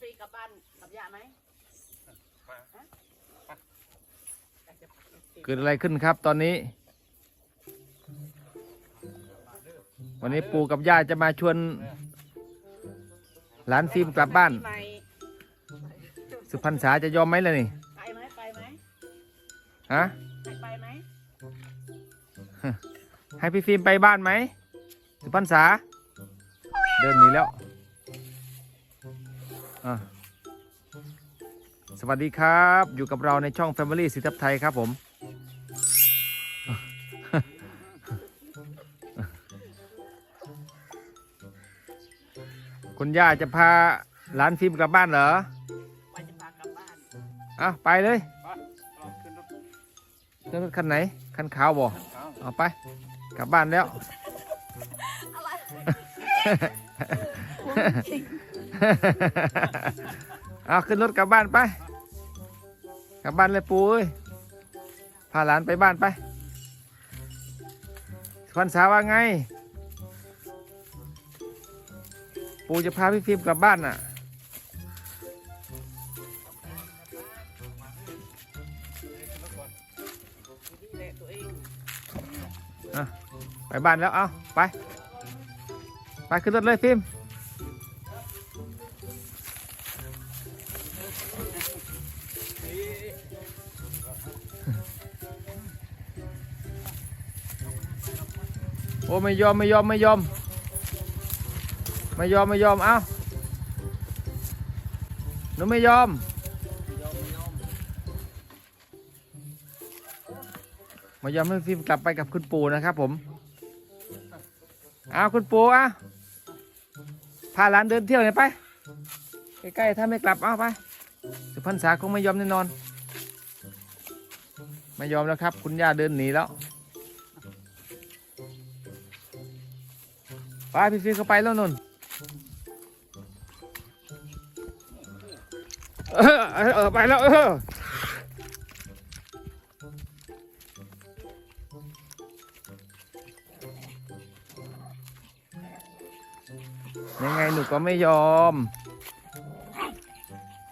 ฟรีกลับบ้านกับย่าไหมมาอยากจะพักเด็กเกิดอะไรขึ้นครับตอนนี้ วันนี้ปู่กับย่าจะมาชวนหลานฟิล์มกลับบ้านปีใหม่สุพรรณษาจะยอมไหมล่ะนี่ไปไหมไปไหมฮะไปไปไหมให้พี่ฟิล์มไปบ้านไหมสุพรรณษา เดินหนีแล้วอะ สวัสดีครับ อยู่กับเราในช่อง Family สิทับไทยครับผม คุณย่าจะพาหลานฟิล์มกลับบ้านเหรอไปจะพากลับบ้านอะไปเลยไปลองขึ้นรถขึ้นรถคันไหน คันขาวบ่เอาเอาไป กลับบ้านแล้ว เอาขึ้นรถกลับบ้านไป กลับบ้านเลยปูเอ้ย พาหลานไปบ้านไปควันสาว่าไง ปูจะพาพี่ฟิล์มกลับบ้านน่ะอะไปบ้านแล้ว เอาไป ไปขึ้นรถเลยฟิล์ม โอ้ไม่ยอมไม่ยอมไม่ยอมไม่ยอมไม่ยอมเอาหนูไม่ยอมมายอมให้ฟิล์มกลับไปกับคุณปู่นะครับผมเอาคุณปู่อะพาหลานเดินเที่ยวหน่อยไปใกล้ๆถ้าไม่กลับเอาไป สุพรรณษาคงไม่ยอมแน่นอน ไม่ยอมแล้วครับ คุณย่าเดินหนีแล้วไปพี่ฟิล์มเข้าไปแล้วนนเออเออเออไปแล้วเออยังไงหนูก็ไม่ยอม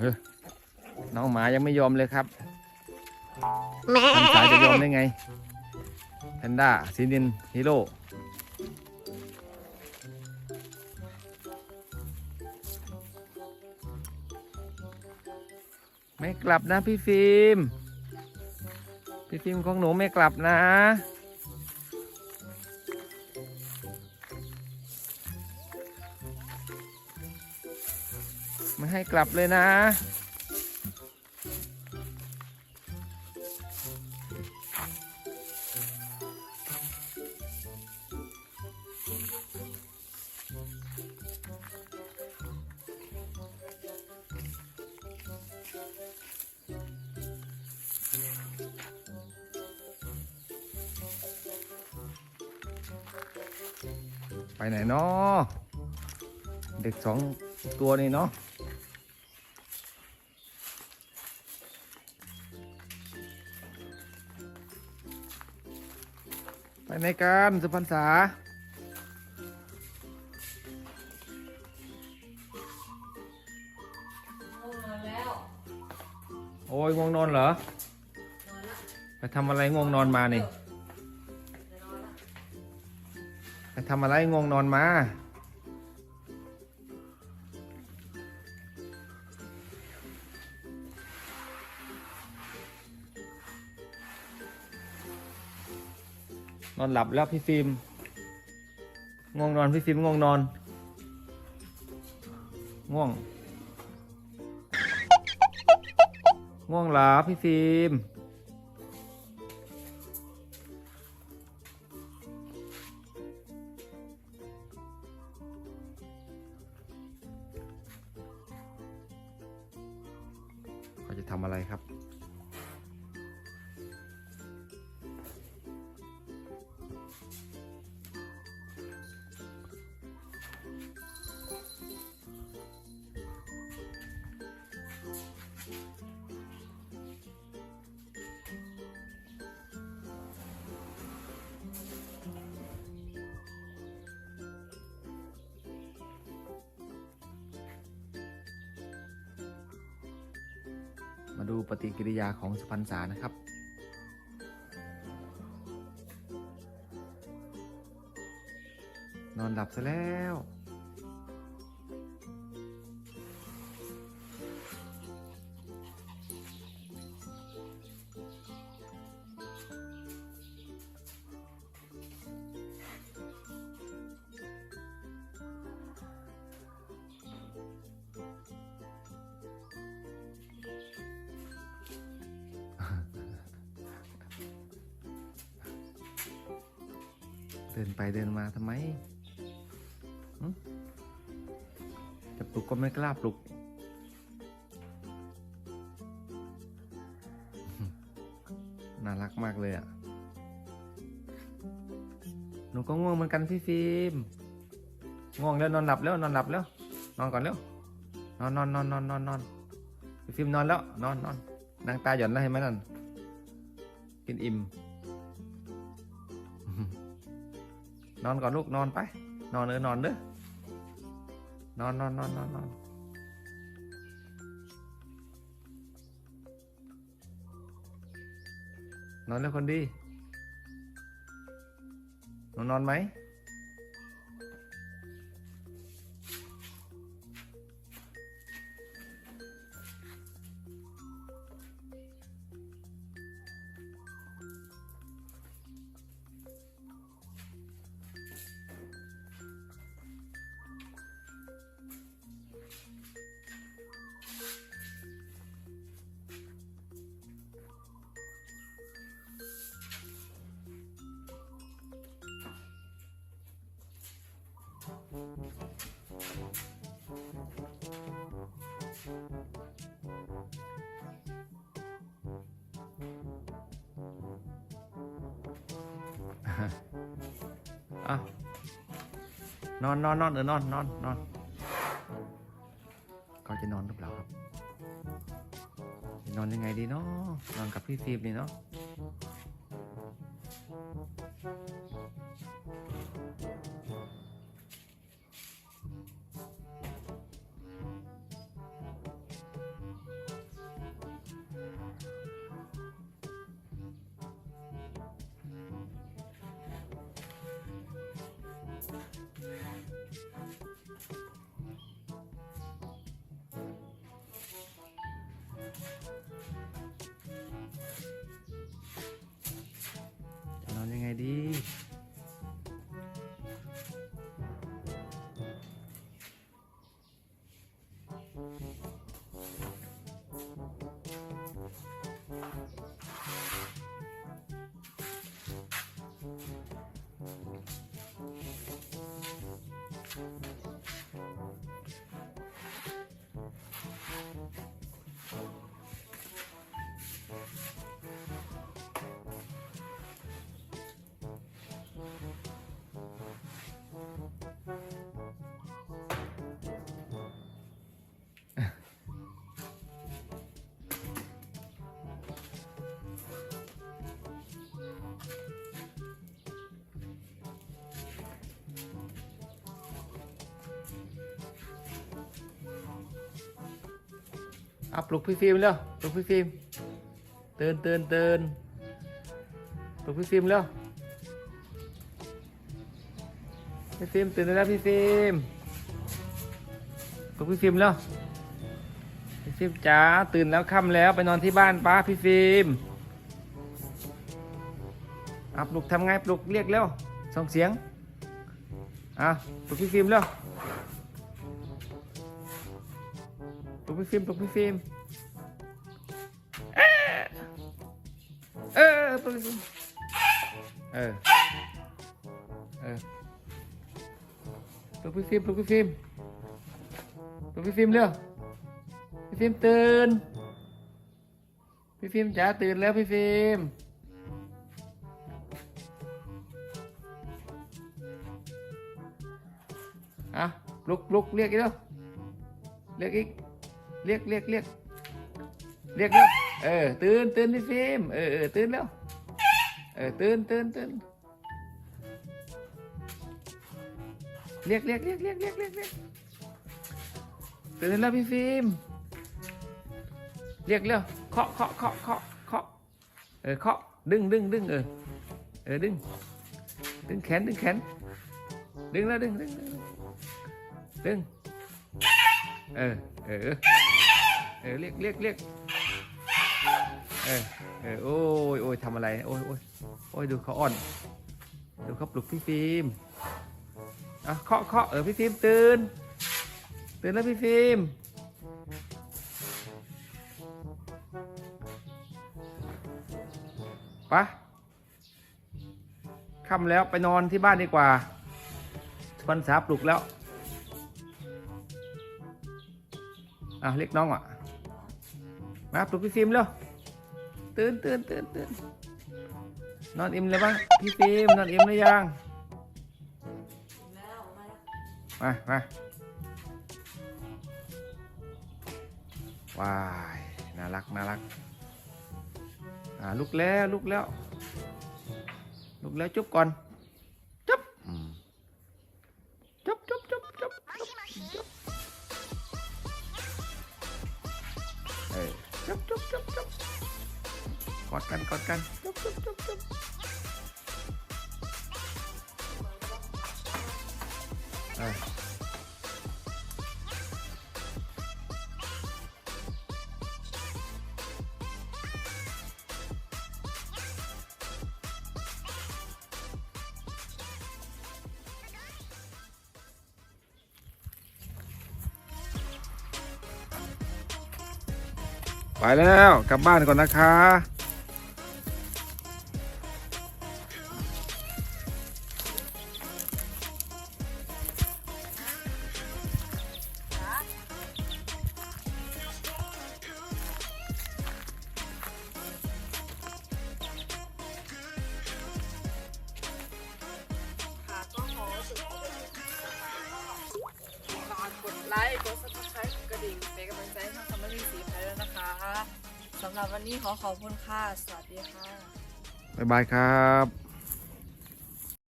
เฮ้ย น้องหมายังไม่ยอมเลยครับพันสายจะยอมได้ไงแพนด้าซีนินฮีโร่ไม่กลับนะพี่ฟิล์ม พี่ฟิล์มของหนูไม่กลับนะ ไม่ให้กลับเลยนะ ไปไหนเนาะเด็กสองตัวนี่เนาะ ในการสุพรรณษาโอ้ยง่วงนอนเหรอ ไปทำอะไรง่วงนอนมานี่ ไปทำอะไรง่วงนอนมา นอนหลับแล้วพี่ฟิล์มง่วงนอนพี่ฟิล์มง่วงนอน ง่วง ง่วงหลับพี่ฟิล์ม มาดูปฏิกิริยาของสุพรรณษานะครับ นอนหลับซะแล้ว เดินไปเดินมาทำไมจะปลุกก็ไม่กล้าปลุก น่ารักมากเลยอะ หนูก็ง่วงเหมือนกันพี่ฟิล์มง่วงแล้วนอนหลับแล้วนอนหลับแล้ว นอนก่อนแล้ว นอนนอนนอนนอนนอนนอนพี่ฟิล์มนอนแล้ว นอนนอนนางตาหย่อนแล้วเห็นไหมนั่นกินอิ่ม นอนก่อนลูกนอนไป นอนเออนอนเด้อนอนนอนนอนนอนนอนนอนแล้วคนดีหนูนอนไหม อะนอนนอนนอนเออนอนนอนนอนเขาจะนอนหรือเปล่าครับนอนยังไงดีเนาะนอนกับพี่ฟิล์มนี่เนาะ ดี เอาปลุกพี่ฟิล์มเร็วปลุกพี่ฟิล์มเตื่นเตื่นเตื่นปลุกพี่ฟิล์มเร็วพี่ฟิล์มตื่นแล้วพี่ฟิล์มปลุกพี่ฟิล์มเร็วพี่ฟิล์มจ๋าตื่นแล้วค่ำแล้วไปนอนที่บ้านป้าพี่ฟิล์มอะปลุกทำไงปลุกเรียกเร็วส่งเสียงอะปลุกพี่ฟิล์มเร็ว พี่ฟิล์มปลุกพี่ฟิล์มเออเออปลุกพี่ฟิล์มเออเออปลุกพี่ฟิล์มปลุกพี่ฟิล์มปลุกพี่ฟิล์มเร็วพี่ฟิล์มตื่นพี่ฟิล์มจ๋าตื่นแล้วพี่ฟิล์มอะลุกลุกเรียกอีกแล้วเรียกอีก เรียกเรียกเรียกเรียกแล้วเออ ตื่นตื่นพี่ฟิล์มเออเออตื่นแล้วเออตื่นตื่นตื่นเรียกเรียกเรียกเรียกเรียกเรียกเรียกตื่นแล้วพี่ฟิล์มเรียกแล้วเคาะเคาะเคาะเคาะเคาะเออเคาะดึงดึงดึงเออเออดึง ดึงแขนดึงแขน ดึงแล้วดึงดึงดึงดึงเออเออ ออเรียกเรียกเรียกเออเออโอ้ยโอ้ยทำอะไรโอ้ยโอ้ยโอ้ยดูเขาอ่อน ดูเขาปลุกพี่ฟิล์มอะเคาะเคาะเออพี่ฟิล์มตื่นตื่นแล้วพี่ฟิล์มปะค่ำแล้วไปนอนที่บ้านดีกว่าวันสาปลุกแล้วอะเรียกน้องอะ มาปลุกพี่ฟิล์มเร็วตื่นตื่นตื่นตื่นนอนอิ่มเลยบ้างพี่ฟิล์มนอนอิ่มหรือยังมามาว้ายน่ารักน่ารักอ่าลุกแล้วลุกแล้วลุกแล้วจุ๊บก่อน ออจุ๊บจุ๊บจุ๊บจุ๊บ ไปแล้วกลับบ้านก่อนนะคะ ค่ะก็ขอสุดฝากกดไลค์กดซับสไครต์ สำหรับวันนี้ขอขอบคุณค่ะ สวัสดีค่ะ บ๊ายบายครับ